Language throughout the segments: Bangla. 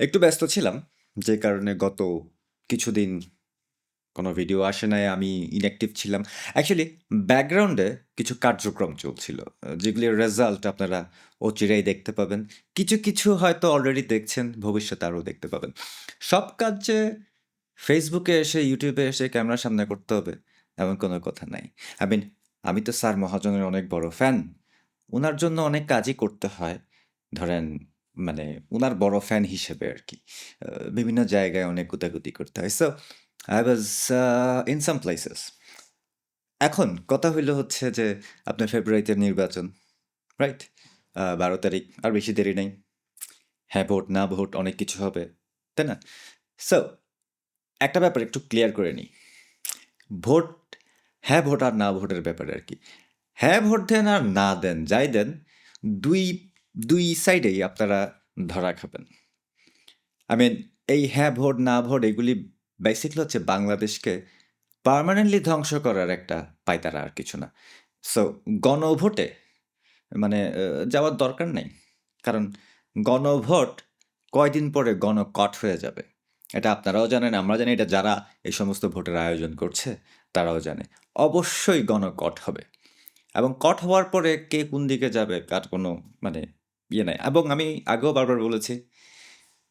একটু ব্যস্ত ছিলাম। যে কারণে গত কিছুদিন কোনো ভিডিও আসে নাই। আমি inactive ছিলাম। অ্যাকচুয়ালি ব্যাকগ্রাউন্ডে কিছু কার্যক্রম চলছিল। যেগুলির রেজাল্ট আপনারা অচিরেই দেখতে পাবেন। কিছু, কিছু হয়তো অলরেডি দেখছেন, ভবিষ্যতে আরও দেখতে পাবেন। সব কাজ যে ফেসবুকে এসে, ইউটিউবে এসে ক্যামেরার সামনে করতে হবে, এমন কোনো কথা নাই। আই মিন আমি তো স্যার মহাজনের অনেক বড় ফ্যান। ওনার জন্য অনেক কাজই করতে হয়। ধরেন মানে ওনার বড় ফ্যান হিসেবে আর কি বিভিন্ন জায়গায় অনেক গুতাগুতি করতে হয়। So I was in some places. এখন কথা হইল হচ্ছে যে আপনার ফেব্রুয়ারিতে নির্বাচন। রাইট? বারো তারিখ। আর বেশি দেরি নেই হ্যাঁ ভোট, না ভোট অনেক কিছু হবে। তাই না? সো একটা ব্যাপার একটু ক্লিয়ার করে নিই। ভোট হ্যাঁ ভোট আর না ভোটের ব্যাপারে আর কি হ্যাঁ ভোট দেন আর না দেন, যাই দেন ২, ২ সাইডেই আপনারা ধরা খাবেন। আই মিন এই হ্যাঁ ভোট, না ভোট এগুলি বেসিক্যালি হচ্ছে বাংলাদেশকে পার্মানেন্টলি ধ্বংস করার একটা পায়তারা আর কিছু না। সো গণভোটে মানে যাওয়ার দরকার নেই কারণ গণভোট কয়দিন পরে গণকট হয়ে যাবে। এটা আপনারাও জানেন, আমরা জানি এটা যারা এই সমস্ত ভোটের আয়োজন করছে তারাও জানে। অবশ্যই গণকট হবে। এবং কট হওয়ার পরে কে কোন দিকে যাবে তার কোনো মানে ইয়ে নাই। এবং আমি আগেও বারবার বলেছি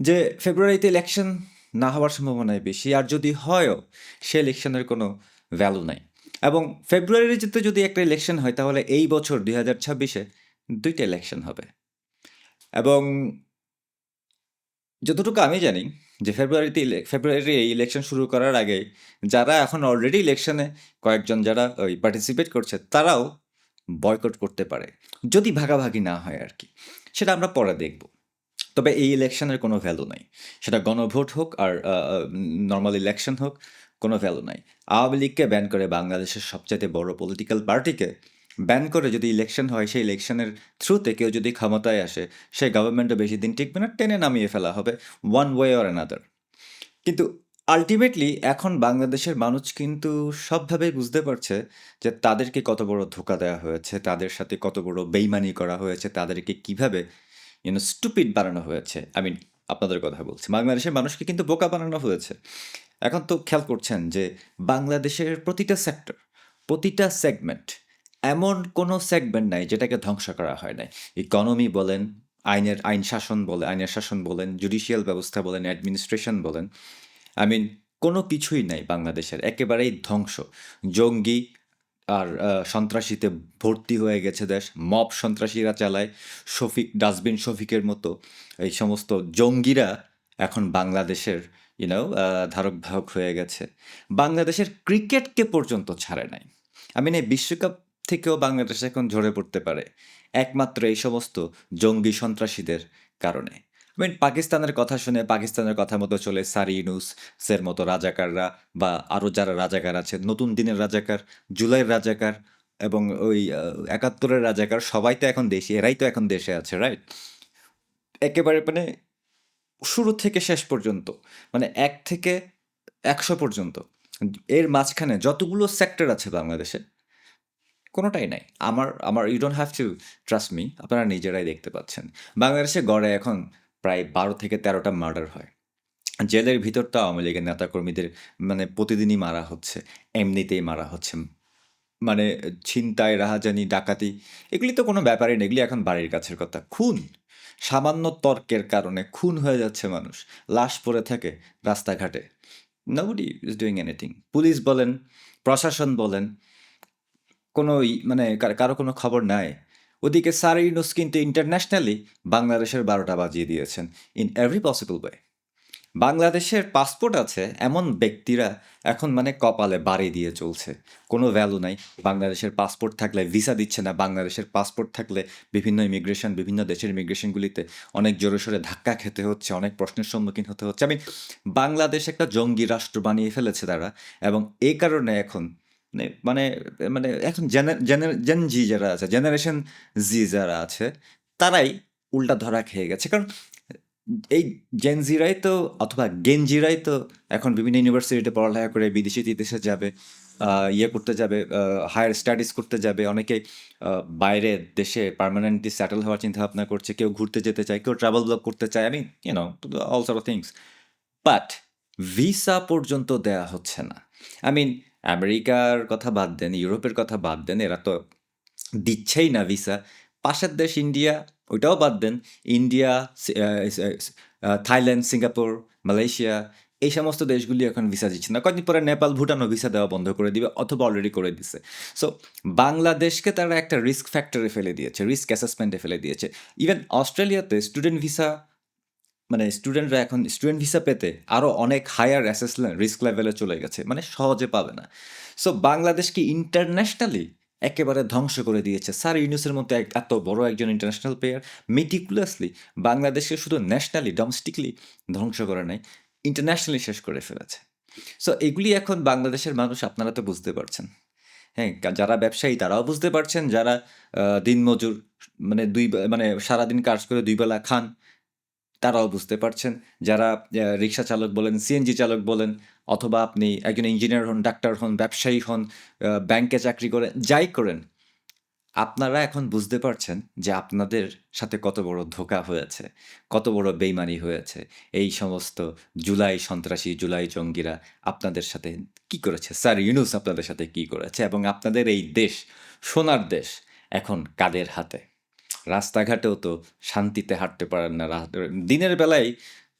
যে ফেব্রুয়ারিতে ইলেকশন না হওয়ার সম্ভাবনাই বেশি। আর যদি হয়ও সে ইলেকশনের কোনো ভ্যালু নাই। এবং ফেব্রুয়ারিতে যদি একটা ইলেকশন হয়, তাহলে এই বছর ২০২৬ এ ২ টা ইলেকশন হবে। এবং যতটুকু আমি জানি যে ফেব্রুয়ারিতে ইলে ফেব্রুয়ারির এই ইলেকশন শুরু করার আগে যারা এখন অলরেডি ইলেকশনে কয়েকজন যারা ওই পার্টিসিপেট করছে, তারাও বয়কট করতে পারে। যদি ভাগাভাগি না হয় আরকি। সেটা আমরা পরে দেখব। তবে এই ইলেকশনের কোনো ভ্যালু নাই। সেটা গণভোট হোক আর আ ইলেকশন হোক, কোনো ভ্যালু নাই। আওয়ামী লীগকে ব্যান করে বাংলাদেশের সবচাইতে বড় পলিটিক্যাল পার্টিকে ব্যান করে যদি ইলেকশন হয়, সেই ইলেকশনের থ্রুতে কেউ যদি ক্ষমতায় আসে, সে গভর্নমেন্টও বেশি দিন টিকবে না, টেনে নামিয়ে ফেলা হবে ওয়ান ওয়ে অর অ্যানাদার। কিন্তু আল্টিমেটলি এখন বাংলাদেশের মানুষ কিন্তু সবভাবেই বুঝতে পারছে যে তাদেরকে কত বড় ধোঁকা দেওয়া হয়েছে, তাদের সাথে কত বড় বেইমানি করা হয়েছে, তাদেরকে কীভাবে ইউ নো স্টুপিড বানানো হয়েছে। আই মিন আপনাদের কথা বলছি। বাংলাদেশের মানুষকে কিন্তু বোকা বানানো হয়েছে। এখন তো খেয়াল করছেন যে বাংলাদেশের প্রতিটা সেক্টর, প্রতিটা সেগমেন্ট এমন কোনো সেগমেন্ট নাই যেটাকে ধ্বংস করা হয় নাই। ইকোনমি বলেন, আইনের আইন শাসন বলে আইনের শাসন বলেন, জুডিশিয়াল ব্যবস্থা বলেন, অ্যাডমিনিস্ট্রেশন বলেন। আই মিন কোনো কিছুই নাই বাংলাদেশের। একেবারেই ধ্বংস। জঙ্গি আর সন্ত্রাসীতে ভর্তি হয়ে গেছে দেশ। মব সন্ত্রাসীরা চালায়। শফিক, ডাস্টবিন শফিকের মতো এই সমস্ত জঙ্গিরা এখন বাংলাদেশের ইউ নো আ ধারক বাহক হয়ে গেছে। বাংলাদেশের ক্রিকেটকে পর্যন্ত ছাড়ে নাই। আই মিন এই বিশ্বকাপ থেকেও বাংলাদেশ এখন ঝরে পড়তে পারে। একমাত্র এই সমস্ত জঙ্গি সন্ত্রাসীদের কারণে। মিন পাকিস্তানের কথা শুনে পাকিস্তানের কথা মতো চলে স্যার ইউনূসের মতো রাজাকাররা বা আরও যারা রাজাকার আছে, নতুন দিনের রাজাকার, জুলাইয়ের রাজাকার এবং ওই একাত্তরের রাজাকার সবাই তো এখন দেশে এরাই তো এখন দেশে আছে, রাইট? একেবারে মানে শুরু থেকে শেষ পর্যন্ত মানে এক থেকে ১০০ পর্যন্ত এর মাঝখানে যতগুলো সেক্টর আছে বাংলাদেশে কোনোটাই নাই। আমার আমার you don't have to trust me আপনারা নিজেরাই দেখতে পাচ্ছেন। বাংলাদেশে গড়ে এখন প্রায় ১২ থেকে তেরোটা মার্ডার হয়। জেলের ভিতর তো আওয়ামী লীগের নেতাকর্মীদের মানে প্রতিদিনই মারা হচ্ছে। এমনিতেই মারা হচ্ছে। মানে ছিনতাই, রাহাজানি, ডাকাতি এগুলি তো কোনো ব্যাপারই নেই এগুলি এখন বাড়ির কাছের কথা। খুন, সামান্য তর্কের কারণে খুন হয়ে যাচ্ছে মানুষ। লাশ পড়ে থাকে রাস্তাঘাটে। Nobody is doing anything. Police বলেন, প্রশাসন বলেন, কোনো মানে কারও কোনো খবর নাই। ওদিকে স্যার ইউনূস কিন্তু ইন্টারন্যাশনালি বাংলাদেশের বারোটা বাজিয়ে দিয়েছেন। In every possible way. বাংলাদেশের পাসপোর্ট আছে এমন ব্যক্তিরা এখন মানে কপালে বাড়ি দিয়ে চলছে। কোনো ভ্যালু নাই। বাংলাদেশের পাসপোর্ট থাকলে ভিসা দিচ্ছে না। বাংলাদেশের পাসপোর্ট থাকলে বিভিন্ন ইমিগ্রেশন, বিভিন্ন দেশের ইমিগ্রেশনগুলিতে অনেক জোরে-সোরে ধাক্কা খেতে হচ্ছে, অনেক প্রশ্নের সম্মুখীন হতে হচ্ছে। আমি বাংলাদেশ একটা জঙ্গি রাষ্ট্র বানিয়ে ফেলেছে তারা এবং এই কারণে এখন মানে মানে এখন জেনে জি যারা আছে, জেনারেশন জি যারা আছে তারাই উল্টা ধরা খেয়ে গেছে। কারণ এই জেন জিরাই তো অথবা গেনজিরাই তো এখন বিভিন্ন ইউনিভার্সিটিতে পড়ালেখা করে বিদেশি বিদেশে-টিদেশে যাবে। ইয়ে করতে যাবে হায়ার স্টাডিজ করতে যাবে অনেকে বাইরে দেশে পার্মানেন্টলি সেটেল হওয়ার চিন্তা ভাবনা করছে কেউ ঘুরতে যেতে চায় কেউ ট্রাভেল ব্লগ করতে চায় আমি you know all sort of things but visa পর্যন্ত দেয়া হচ্ছে না আই মিন আমেরিকার কথা বাদ দেন, ইউরোপের কথা বাদ দেন, এরা তো দিচ্ছেই না ভিসা পাশের দেশ ইন্ডিয়া, ওইটাও বাদ দেন। ইন্ডিয়া থাইল্যান্ড, সিঙ্গাপুর, মালয়েশিয়া, এই সমস্ত দেশগুলি এখন ভিসা দিচ্ছে না। কয়েকদিন পরে নেপাল ভুটানও ভিসা দেওয়া বন্ধ করে দিবে, অথবা অলরেডি করে দিছে। সো বাংলাদেশকে তারা একটা রিস্ক ফ্যাক্টরে ফেলে দিয়েছে রিস্ক অ্যাসেসমেন্টে ফেলে দিয়েছে। ইভেন অস্ট্রেলিয়াতে স্টুডেন্ট ভিসা মানে স্টুডেন্টরা এখন স্টুডেন্ট ভিসা পেতে আরও অনেক হায়ার অ্যাসেসমেন্ট রিস্ক লেভেলে চলে গেছে মানে সহজে পাবে না। সো বাংলাদেশকে ইন্টারন্যাশনালি একেবারে ধ্বংস করে দিয়েছে। স্যার ইউনুসের মতো এত বড় একজন ইন্টারন্যাশনাল প্লেয়ার মেটিকুলাসলি বাংলাদেশকে শুধু ন্যাশনালি ডোমেস্টিকলি ধ্বংস করে নাই ইন্টারন্যাশনালি শেষ করে ফেলেছে। সো এগুলি এখন বাংলাদেশের মানুষ আপনারা তো বুঝতে পারছেন। হ্যাঁ যারা ব্যবসায়ী তারাও বুঝতে পারছেন, যারা দিনমজুর মানে দুই মানে সারাদিন কাজ করে দুই বেলা খান তারাও বুঝতে পারছেন। যারা রিক্সা চালক বলেন সিএনজি চালক বলেন, অথবা আপনি একজন ইঞ্জিনিয়ার হন ডাক্তার হন, ব্যবসায়ী হন ব্যাংকে চাকরি করেন, যাই করেন, আপনারা এখন বুঝতে পারছেন যে আপনাদের সাথে কত বড় ধোকা হয়েছে, কত বড় বেইমানি হয়েছে। এই সমস্ত জুলাই সন্ত্রাসী, জুলাই জঙ্গিরা আপনাদের সাথে কি করেছে? স্যার ইউনুস আপনাদের সাথে কি করেছে? এবং আপনাদের এই দেশ, সোনার দেশ, এখন কাদের হাতে? রাস্তাঘাটেও তো শান্তিতে হাঁটতে পারেন না দিনের বেলায়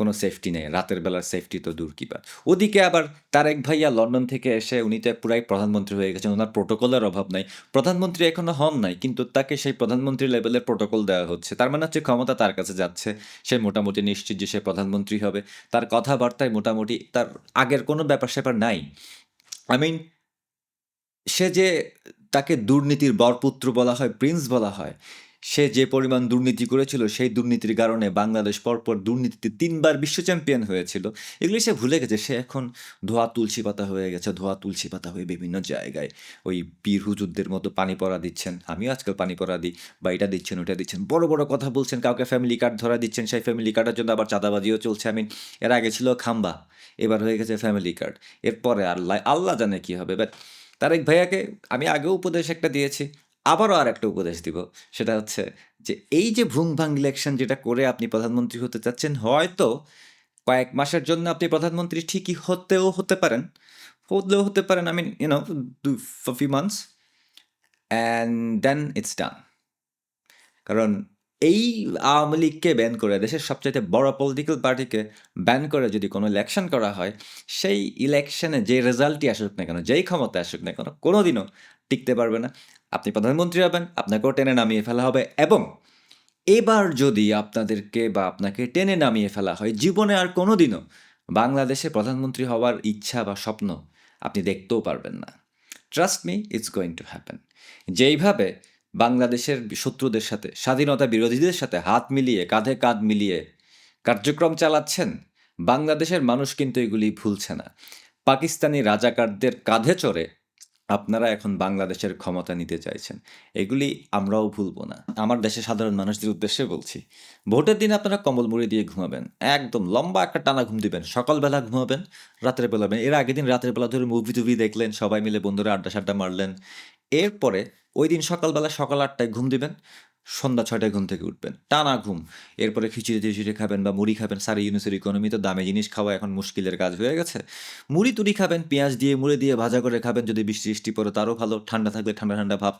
কোনো সেফটি নেই, রাতের বেলার সেফটি তো দূর কিবার ওদিকে আবার তারেক ভাইয়া লন্ডন থেকে এসে উনি তো পুরাই প্রধানমন্ত্রী হয়ে গেছেন, ওনার প্রোটোকলের অভাব নাই। প্রধানমন্ত্রী এখনও হন নাই, কিন্তু তাকে সেই প্রধানমন্ত্রী লেভেলের প্রোটোকল দেওয়া হচ্ছে। তার মানে হচ্ছে ক্ষমতা তার কাছে যাচ্ছে, সে মোটামুটি নিশ্চিত যে সে প্রধানমন্ত্রী হবে। তার কথাবার্তায় মোটামুটি তার আগের কোনো ব্যাপার স্যাপার নাই। আই মিন সে যে তাকে দুর্নীতির বরপুত্র বলা হয় প্রিন্স বলা হয় সে যে পরিমাণ দুর্নীতি করেছিল, সেই দুর্নীতির কারণে বাংলাদেশ পরপর দুর্নীতিতে তিনবার বিশ্ব চ্যাম্পিয়ন হয়েছিল। এগুলি সে ভুলে গেছে। সে এখন ধোয়া তুলসী পাতা হয়ে গেছে, ধোয়া তুলসী পাতা হয়ে বিভিন্ন জায়গায় ওই পীর হুজুরদের মতো পানি পড়া দিচ্ছেন। আমিও আজকাল পানি পড়া দিই বা এটা দিচ্ছেন, ওটা দিচ্ছেন। বড় বড় কথা বলছেন, কাউকে ফ্যামিলি কার্ড ধরা দিচ্ছেন, সেই ফ্যামিলি কার্ডের জন্য আবার চাঁদাবাজিও চলছে। আমি এর আগে ছিল খাম্বা, এবার হয়ে গেছে ফ্যামিলি কার্ড এরপরে আল্লাহ আল্লাহ জানে কি হবে। বাট তারেক ভাইয়াকে আমি আগেও উপদেশ একটা দিয়েছি। আবারও আর একটা উপদেশ দিব। সেটা হচ্ছে যে, এই যে ভুং ভাং ইলেকশন যেটা করে আপনি প্রধানমন্ত্রী হতে চাচ্ছেন, হয়তো কয়েক মাসের জন্য আপনি প্রধানমন্ত্রী ঠিকই হতেও হতে পারেন। হলেও হতে পারেন I mean you know few months and then it's done কারণ এই আওয়ামী লীগকে ব্যান করে, দেশের সবচাইতে বড় পলিটিক্যাল পার্টিকে ব্যান করে যদি কোনো ইলেকশন করা হয়, সেই ইলেকশনে যে রেজাল্টই আসুক না কেন, যেই ক্ষমতা আসুক না কেন, কোনোদিনও টিকতে পারবে না। আপনি প্রধানমন্ত্রী হবেন, আপনাকেও টেনে নামিয়ে ফেলা হবে এবং এবার যদি আপনাদেরকে বা আপনাকে টেনে নামিয়ে ফেলা হয়, জীবনে আর কোনোদিনও বাংলাদেশে প্রধানমন্ত্রী হওয়ার ইচ্ছা বা স্বপ্ন আপনি দেখতেও পারবেন না। Trust me it's going to happen যেইভাবে বাংলাদেশের শত্রুদের সাথে, স্বাধীনতা বিরোধীদের সাথে হাত মিলিয়ে, কাঁধে কাঁধ মিলিয়ে কার্যক্রম চালাচ্ছেন, বাংলাদেশের মানুষ কিন্তু এগুলি ভুলছে না। পাকিস্তানি রাজাকারদের কাঁধে চড়ে আপনারা এখন বাংলাদেশের ক্ষমতা নিতে চাইছেন। এগুলি আমরাও ভুলবো না। আমার দেশের সাধারণ মানুষদের উদ্দেশ্যে বলছি, ভোটের দিন আপনারা কম্বল মুড়ি দিয়ে ঘুমাবেন। একদম লম্বা একটা টানা ঘুম দিবেন। সকালবেলা ঘুমাবেন, রাতের বেলা এর আগের দিন রাতের বেলা ধরে মুভি টুভি দেখলেন, সবাই মিলে বন্ধুরা আড্ডা সাড্ডা মারলেন। এরপরে ওই দিন সকালবেলা সকাল আটটায় ঘুম দিবেন। সন্ধ্যা ছয়টায় ঘুম থেকে উঠবেন। টানা ঘুম। এরপরে খিচুড়ি টিচুড়ি খাবেন বা মুড়ি খাবেন। সারি ইউনিসের ইকোনমি তো দামে জিনিস খাওয়া এখন মুশকিলের কাজ হয়ে গেছে। মুড়ি তুড়ি খাবেন, পেঁয়াজ দিয়ে, মুড়ি দিয়ে ভাজা করে খাবেন যদি বৃষ্টি বৃষ্টি পড়ে তারও ভালো। ঠান্ডা থাকলে ঠান্ডা ঠান্ডা ভাব।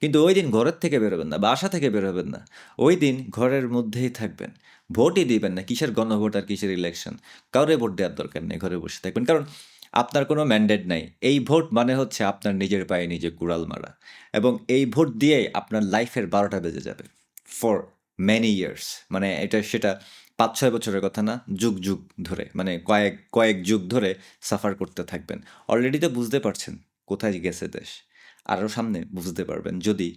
কিন্তু ওই দিন ঘরের থেকে বেরোবেন না বাসা থেকে বেরোবেন না। ওই দিন ঘরের মধ্যেই থাকবেন। ভোটই দিবেন না। কিসের গণভোট আর কিসের ইলেকশন কাউরে ভোট দেওয়ার দরকার নেই ঘরে বসে থাকবেন। কারণ আপনার কোনো ম্যান্ডেট নাই। এই ভোট মানে হচ্ছে আপনার নিজের পায়ে নিজে কুড়াল মারা। এবং এই ভোট দিয়েই আপনার লাইফের বারোটা বেজে যাবে। ফর মেনি ইয়ার্স মানে এটা সেটা পাঁচ ছয় বছরের কথা না, যুগ যুগ ধরে। মানে কয়েক কয়েক যুগ ধরে সাফার করতে থাকবেন। অলরেডি তো বুঝতে পারছেন কোথায় গেছে দেশ। আরও সামনে বুঝতে পারবেন যদি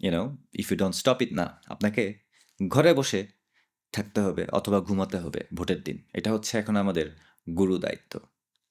you know if you don't stop it না, আপনাকে ঘরে বসে থাকতে হবে অথবা ঘুমাতে হবে ভোটের দিন। এটা হচ্ছে এখন আমাদের গুরু দায়িত্ব।